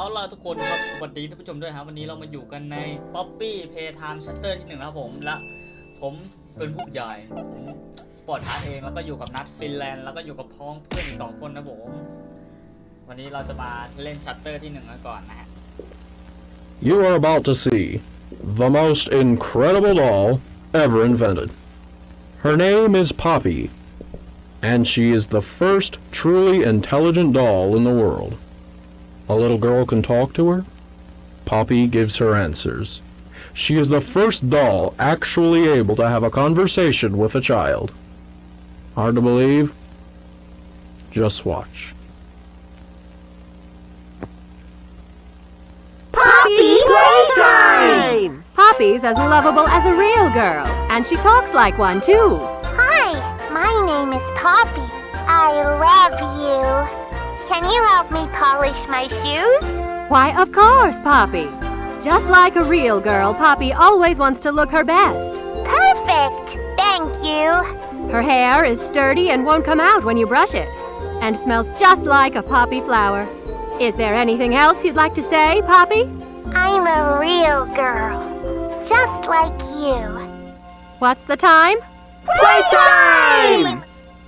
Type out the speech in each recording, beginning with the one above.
เอาล่ะทุกคนครับสวัสดีท่านผู้ชมด้วยครับ วันนี้เรามาอยู่กันใน Poppy Playtime Chapter ที่หนึ่งครับผมและผมเป็นผู้ใหญ่ผมสปอร์ตฮาร์ดเองแล้วก็อยู่กับนัทฟินแลนด์แล้วก็อยู่กับพ้องเพื่อนอีกสองคนนะผมวันนี้เราจะมาเล่นชัตเตอร์ที่หนึ่งกันก่อนนะฮะ You are about to see the most incredible doll ever invented. Her name is Poppy, and she is the first truly intelligent doll in the world. A little girl can talk to her. Poppy gives her answers. She is the first doll actually able to have a conversation with a child. Hard to believe? Just watch. Poppy Playtime! Poppy's as lovable as a real girl, and she talks like one too. Hi, my name is Poppy. I love you. Can you help me polish my shoes? Why, of course, Poppy. Just like a real girl, Poppy always wants to look her best. Perfect! Thank you. Her hair is sturdy and won't come out when you brush it, and smells just like a poppy flower. Is there anything else you'd like to say, Poppy? I'm a real girl. Just like you. What's the time? Playtime!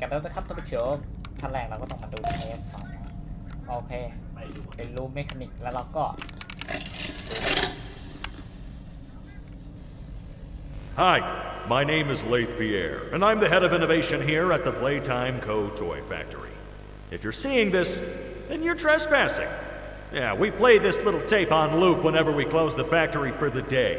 กันแล้วนะครับท่านผู้ชมขั้นแรกเราก็ต้องมาดูเทปก่อนนะโอเค เป็นรูมเมคานิกแล้วเราก็ Hi, my name is Leith Pierre, and I'm the head of innovation here at the Playtime Co. Toy Factory. If you're seeing this, then you're trespassing. Yeah, we play this little tape on loop whenever we close the factory for the day.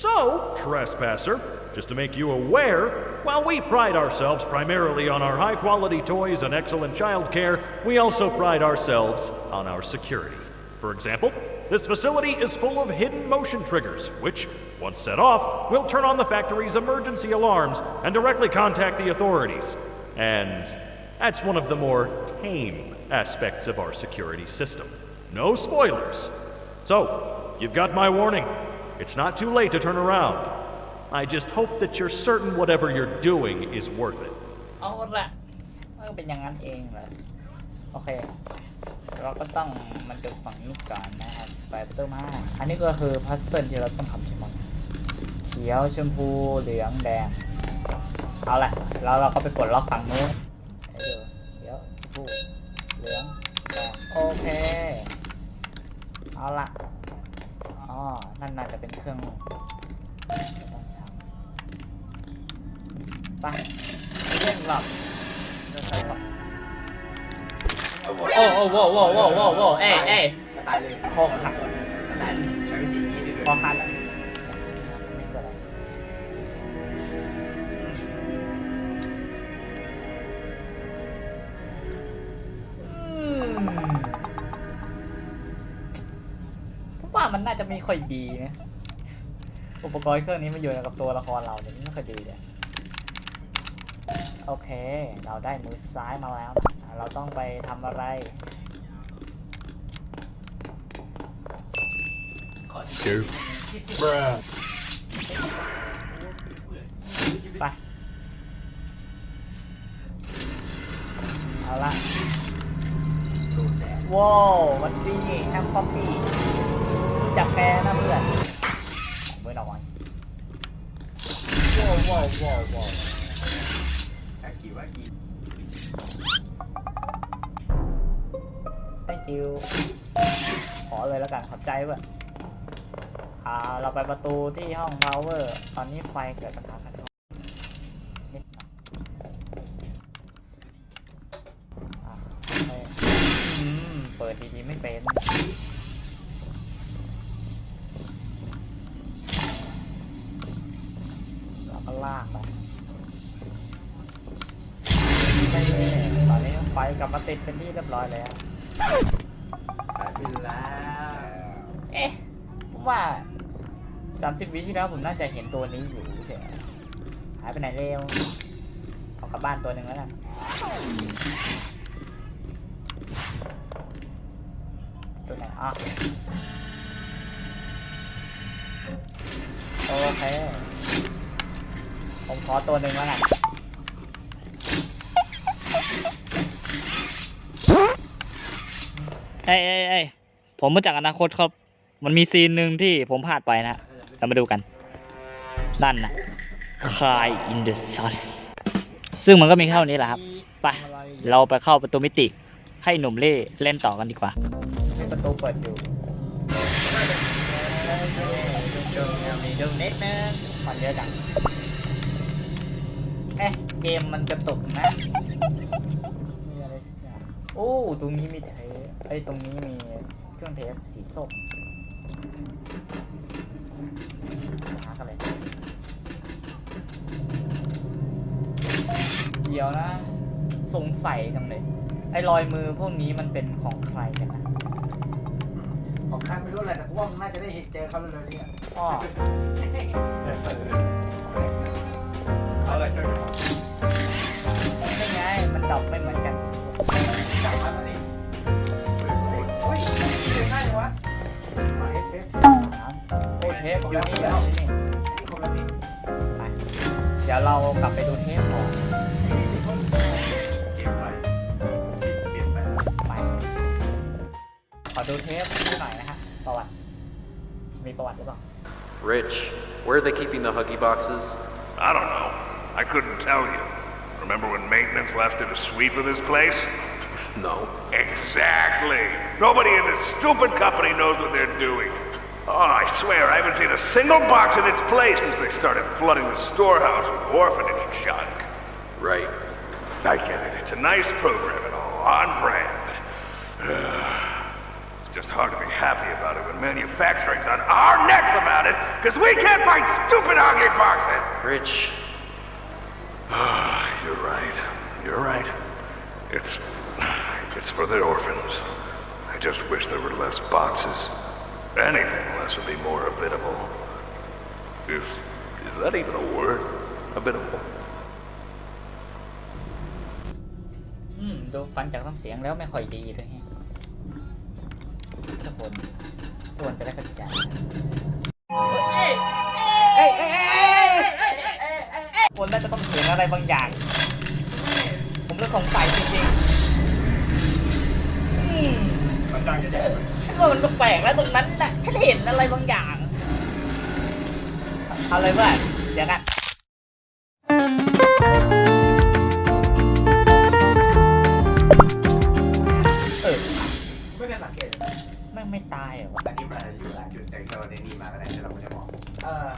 So, trespasser, just to make you aware, while we pride ourselves primarily on our high quality toys and excellent child care, we also pride ourselves on our security. For example, this facility is full of hidden motion triggers, which, once set off, will turn on the factory's emergency alarms and directly contact the authorities. And that's one of the more tame aspects of our security system. No spoilers. So, you've got my warning. It's not too late to turn around. I just hope that you're certain whatever you're doing is worth it. เอาละมันเป็นอย่างนั้นเองเหรอโอเค เราก็ต้องมาดูฝั่งนี้ก่อนนะครับไปประตูมาอันนี้ก็คือพัซเซิลที่เราต้องทำใช่ไหมเขียวชมพูเหลืองแดง เอาละแล้วเราก็ไปกดล็อกฝั่งนู้นเขียวชมพูเหลืองแดงโอเค เอาละอ๋อนั่นน่าจะเป็นเครื่อง ไปเล่นหลับเดินสายสองโอ้โอ้โว้โว้โว้โว้โว้เอ้ยเอ้ยตายเลยคอขาดตายใช้วิธีนี้ได้เลยคอขาดอะนี่คืออะไรอืมผมว่ามันน่าจะไม่ค่อยดีนะ อุปกรณ์เครื่องนี้มันอยู่กับตัวละครเราเนี่ยมันไม่ค่อยดีเลย โอเค เราได้มือซ้ายมาแล้วนะเราต้องไปทำอะไร Two. ไป เอาละว้าววันดีแฮมป๊อปปี้รู้จักแกนะเพื่อนเมื่อหน่อยว้าวว้าวว้าว thank you ขอเลยแล้วกันขอบใจเว้ยอ่าเราไปประตูที่ห้อง power ตอนนี้ไฟเกิดปัญหากันนิดหน่อยอ่าโอเคอืมเปิดดีๆไม่เป็นเราก็ลากไปไปเลย กลับมาติดเป็นที่เรียบร้อยแล้ว หายไปแล้ว เอ๊ะผมว่า 30 วิที่แล้วผมน่าจะเห็นตัวนี้อยู่ใช่ไหมหายไปไหนเร็วเอากลับบ้านตัวหนึ่งแล้วกันตัวไหนอะโอเคผมขอตัวหนึ่งแล้วกัน อ้ยเอ้ยเอ้ยผมมาจากอนาคตครับ มันมีซีนหนึ่งที่ผมพลาดไปนะเรามาดูกัน นั่นนะคาย in the sauce ซึ่งมันก็มีแค่านี้แหละครับไปเราไปเข้าประตูมิติ ให้หนุ่มเล่เล่นต่อกันดีกว่าประตูเปิดอยู่มีดูนิดนึงมันเยอะจังเอ๊ะเกมมันกระตุกนะอะไรสักอย่างโอ้ตรงนี้มีเทป ไอ้ยตรงนี้มีเครื่องเทปสีส้มหากันเลย เดี๋ยวนะ สงสัยจังเลย ไอ้รอยมือพวกนี้มันเป็นของใครกันนะของคันไม่รู้แหละแต่กูว่ามันน่าจะได้เห็นเจอเขาเร็วๆนี้อะอ้อเขาเลยเจอไม่ไงมันดอกไม่เหมือน ยวเรากลับไปดูเทปก่อน เก็บไว้เปลี่ยนไป ไป ขอดูเทปหน่อยนะฮะ ประวัติ จะมีประวัติหรือเปล่า Rich, where are they keeping the Huggy boxes? I don't know. I couldn't tell you. Remember when maintenance left did a sweep of this place? No. Exactly. Nobody in this stupid company knows what they're doing. Oh, I swear, I haven't seen a single box in its place since they started flooding the storehouse with orphanage junk. Right. I get it. It's a nice program and all, on brand. it's just hard to be happy about it when manufacturing's on our necks about it, because we can't find stupid Huggy boxes. Rich, You're right. You're right. It's it's for the orphans. I just wish there were less boxes. Anything less would be more habitable. Is is that even a word? Habitable. อืม ดูฟันจากน้ำเสียงแล้วไม่ค่อยดีเลยฮะทุกคนทุกคนจะได้เข้าใจคนน่าจะต้องเห็นอะไรบางอย่าง ผมเริ่มสงสัยจริงๆอืม มันดังจะแดดฉันว่ามันแปลกๆแล้วตรงนั้นน่ะฉันเห็นอะไรบางอย่าง เอาเลยเพื่อนเดี๋ยวกันเออไม่เคยสังเกตเลยแม่งไม่ตายเหรอวะแต่ที่มันอาจจะอยู่หลายจุดแต่เราในนี้มาก็ได้ที่เราไม่ได้บอกเออ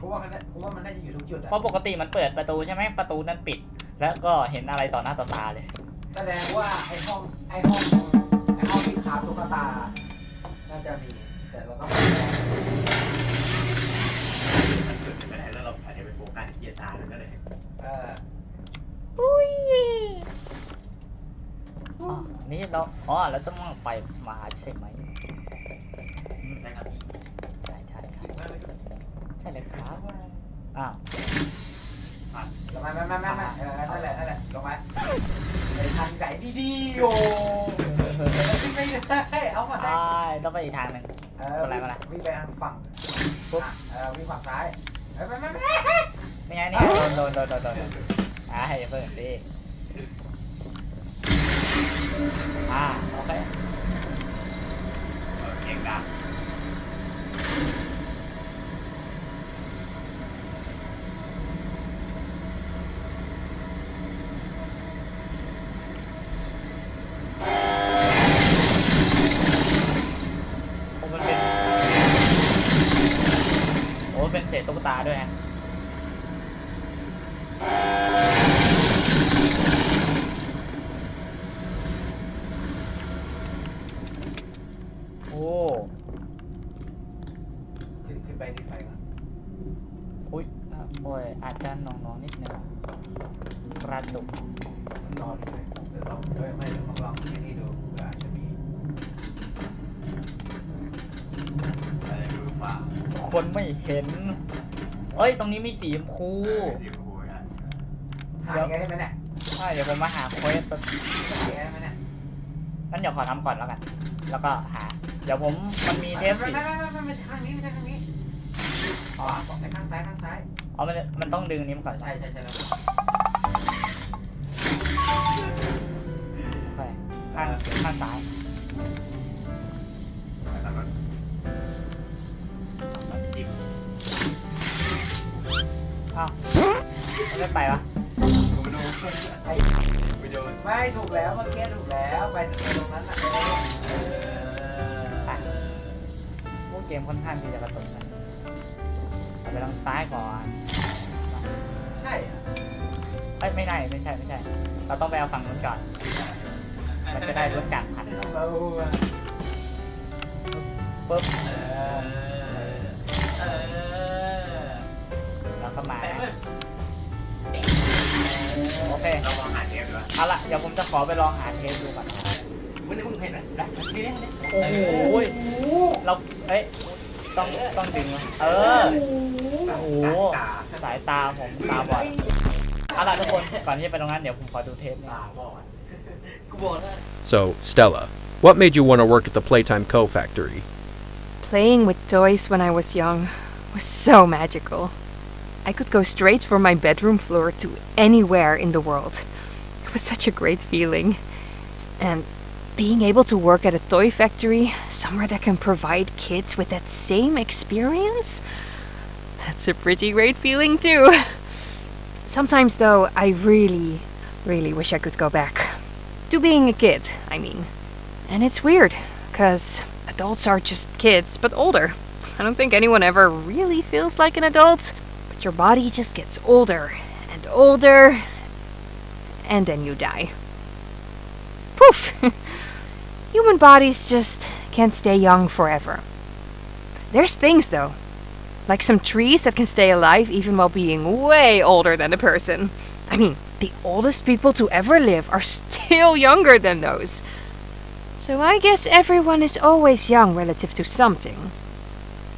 กูว่ามันน่ากูว่ามันน่าจะอยู่ทุกจุดอะเพราะปกติมันเปิดประตูใช่ไหมประตูนั้นปิด แล้วก็เห็นอะไรต่อหน้าต่อตาเลย แสดงว่าไอ้ห้องไอ้ห้องไอ้ห้อง ชาตุกตา น่าจะมี แต่เราต้องไปลองมันจุดไม่ได้แล้วเราอาจจะไปโฟกัสเกียร์ตาแล้วก็เลยเอออุ้ยอ๋อนี่เราอ๋อแล้วต้องไฟมาใช่ไหมใช่ครับใช่ใช่ใช่ไม่ไม่ใช่เลยครับอ้าวลงมาไม่ไม่ไม่ไม่เออนั่นแหละนั่นแหละลงมาไปทางไหนดีๆโอ้ ไม่ได้เอามาได้ ต้องไปอีกทางหนึ่งเอออะไรมาล่ะวิ่งไปทางฝั่งปุ๊บเออวิ่งฝั่งซ้ายไม่ไม่ไม่นี่ไงนี่ไงโดนโดนโดนโดนโดนอ่าให้เพิ่มดีอ่าโอเคเก่งดัง โอ้มันเป็นโอ้เป็นเศษตุ๊กตาด้วยฮะโอ้ ขึ้นขึ้นไปที่ไฟก่อน อุ้ยอะโอ้ยอาจจะหนองๆนิดนึงกระตุก นอนเลยเดี๋ยวลองเดี๋ยว คนไม่เห็น เอ้ย ตรงนี้มีสีชมพูสีชมพูนะหายังไงได้ไหมเนี่ยใช่เดี๋ยวผมมาหาเควสแป๊บหายังไงได้ไหมเนี่ยงั้นเดี๋ยวขอทำก่อนแล้วกัน แล้วก็หา เดี๋ยวผมมันมีเทปสีไม่ไม่ไม่ไม่ไม่ใช่ข้างนี้ไม่ใช่ข้างนี้อ๋อไปข้างซ้ายข้างซ้ายอ๋อมันมันต้องดึงนี้มาก่อนใช่ใช่ใช่ใช่แล้วโอเคข้างข้างซ้าย ไม่ไปวะกูไปดูไปดูไม่ถูกแล้วเมื่อกี้ถูกแล้วไปตรงนั้นน่ะไปพวกเกมค่อนข้างที่จะกระตุกนะเอาไปทางซ้ายก่อนใช่อะเอ้ยไม่ได้ไม่ใช่ไม่ใช่ เราต้องไปเอาฝั่งนู้นก่อนมันจะได้รถจักรพันเราอะปุ๊บเออเออแล้วก็มานะโอ เคเราลองหาเทปดูเอาละเดี๋ยวผมจะขอไปลองหาเทปดูก่อนนะมึงนี่มึงเห็นไหมได้ทีนี้โอ้โหเราเอ้ยต้องต้องดึงวะเออโอ้โหสายตาผมตาบอดเอาล่ะทุกคนก่อนที่จะไปตรงนั้นเดี๋ยวผมขอดูเทปหนี่อยตาบอดกูบอกแล้ว So, Stella, what made you want to work at the Playtime Co. factory? Playing with toys when I was young was so magical. I could go straight from my bedroom floor to anywhere in the world. It was such a great feeling. And being able to work at a toy factory, somewhere that can provide kids with that same experience, that's a pretty great feeling too. Sometimes, though, I really, really wish I could go back. To being a kid, I mean. And it's weird, because adults are just kids, but older. I don't think anyone ever really feels like an adult, your body just gets older and older, and then you die. Poof! Human bodies just can't stay young forever. There's things, though, like some trees that can stay alive even while being way older than a person. I mean, the oldest people to ever live are still younger than those. So I guess everyone is always young relative to something.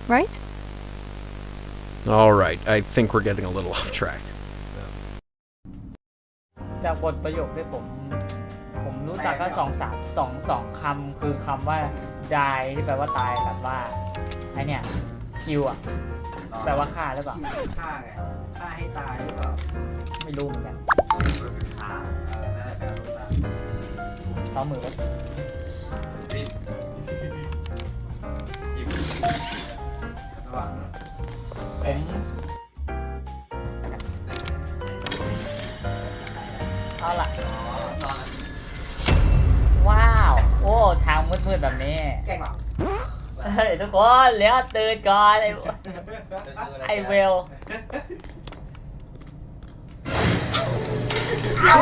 Right? Alright, I think we're getting a little off track. จากบทประโยคที่ผม ผมรู้จักก็สองสามสองสองคำคือคำว่า die ที่แปลว่าตายกับว่าไอเนี่ย kill อะแปลว่าฆ่าหรือเปล่าฆ่าไงฆ่าให้ตายหรือเปล่าไม่รู้เหมือนกันฆ่าเออนั่นแหละแปลว่าฆ่าซ้อมมือไว้ มืดๆแบบนี้แกล้งหรอเฮ้ยทุกคนเลี้ยวตื่นก่อนไอ้ไอ้เวลเอา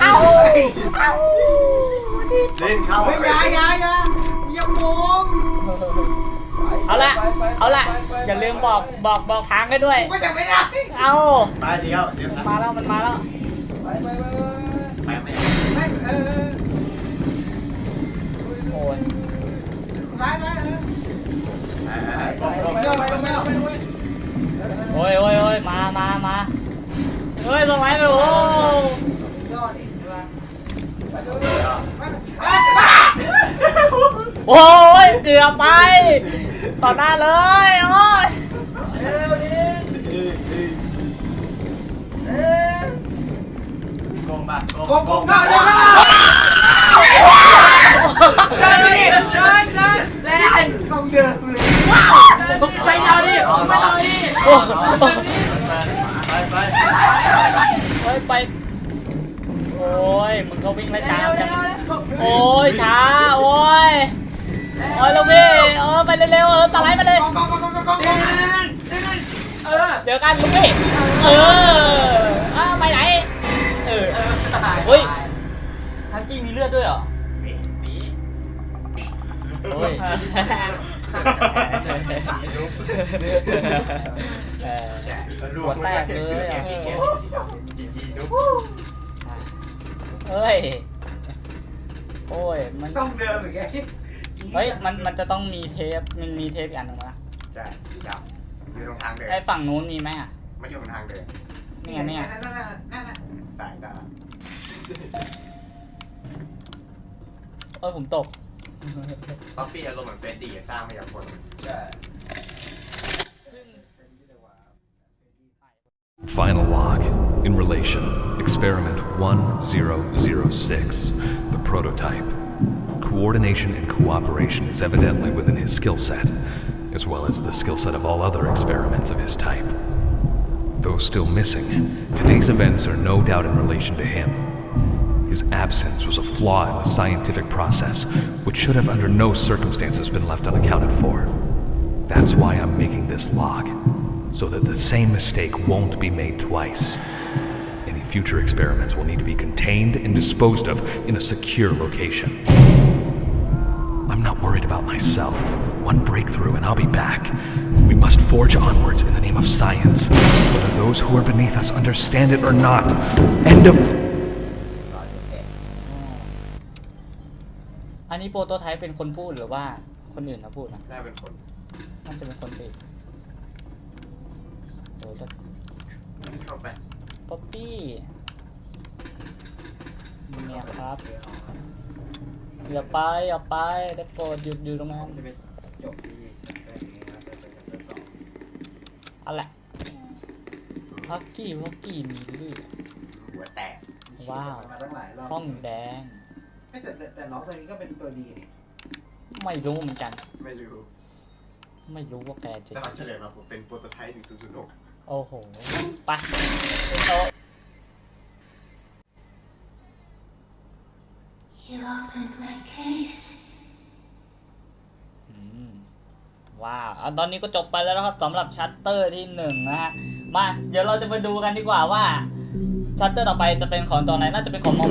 เอาเอาเล่นเขาไม่ยายายาอย่ามองเอาละเอาละอย่าลืมบอกบอกบอกทางให้ด้วย ก็จะไม่ได้เอาไปเดี๋ยวเดี๋ยวมันมาแล้วมันมาแล้ว ซ้ายซ้ายเออไปไปไปไปไปไปโอ้ยโอ้ยโอ้ยมามามาเฮ้ยลงไหลไปโอ้ยอดิใช่ปะไปดูโอ้ยเกือบไปต่อหน้าเลยโอ้ยโกงบ้าโกงโกงบ้าเลยเดินดิเดินเดินเล่นกองเดิมเลยว้าวไปเอาดิไปเอาดิโอ้ยไปไปเฮ้ยไปโอ้ยมึงก็วิ่งไล่ตามจังโอ้ยช้าโอ้ยโอ้ยลูกพี่เออไปเร็วๆเออสไลด์มาเลยเออเจอกันลูกพี่เอออ้าวไปไหนเออเฮ้ยฮักกี้มีเลือดด้วยเหรอ โอ้ยเออหัวแตกเลยอะเฮ้ย โอ้ย มัน ต้องเดิมอีกไงเฮ้ย มัน มันจะต้องมีเทป มันมีเทปอีกอันหนึ่งมาใช่สีดำอยู่ตรงทางเดินไอ้ฝั่งนู้นมีไหมอะไม่อยู่ตรงทางเดินนี่ไงนี่ไงนั่นนั่นนั่นนั่นนั่นสายตาเออผมตก ป๊อปปี้อารมณ์เหมือนเฟรดดี้อะสร้างมาจากคนใช่ Final log. In relation, experiment 1006, the prototype. Coordination and cooperation is evidently within his skill set, as well as the skill set of all other experiments of his type. Though still missing, today's events are no doubt in relation to him. His absence was a flaw in the scientific process, which should have under no circumstances been left unaccounted for. That's why I'm making this log, so that the same mistake won't be made twice. Any future experiments will need to be contained and disposed of in a secure location. I'm not worried about myself. One breakthrough and I'll be back. We must forge onwards in the name of science, whether those who are beneath us understand it or not. End of. นนี้โปรโตไทป์เป็นคนพูดหรือว่าคนอื่นมาพูดนะน่าเป็นคนน่าจะเป็นคนพูดโอ้ยเข้าไปป๊อปปี้เนี่ยครับอย่าไปอย่าไปได้โปรดหยุดอยู่ตรงนั้นจะไปจบที่ชัปเตอร์นี้แล้วจะไปชัปเตอร์สองเอาแหละพักกี้พักกี้มีเลือดหัวแตกว้าวมาตั้งหลายรอบห้องแดง ไม่แต่แต่แต่น้องตัวนี้ก็เป็นตัวดีนี่ไม่รู้เหมือนกัน ไม่รู้ไม่รู้ว่าแกจะสมัครเฉลยมาผมเป็นโปรโตไทป์หนึ่งศูนย์ศูนย์หกโอ้โหไปโต๊ะ You opened my case. อืมว้าวอะตอนนี้ก็จบไปแล้วนะครับสำหรับชัตเตอร์ที่หนึ่งนะฮะ มา เดี๋ยวเราจะไปดูกันดีกว่าว่า ชัตเตอร์ต่อไปจะเป็นของตัวไหน น่าจะเป็นของมอม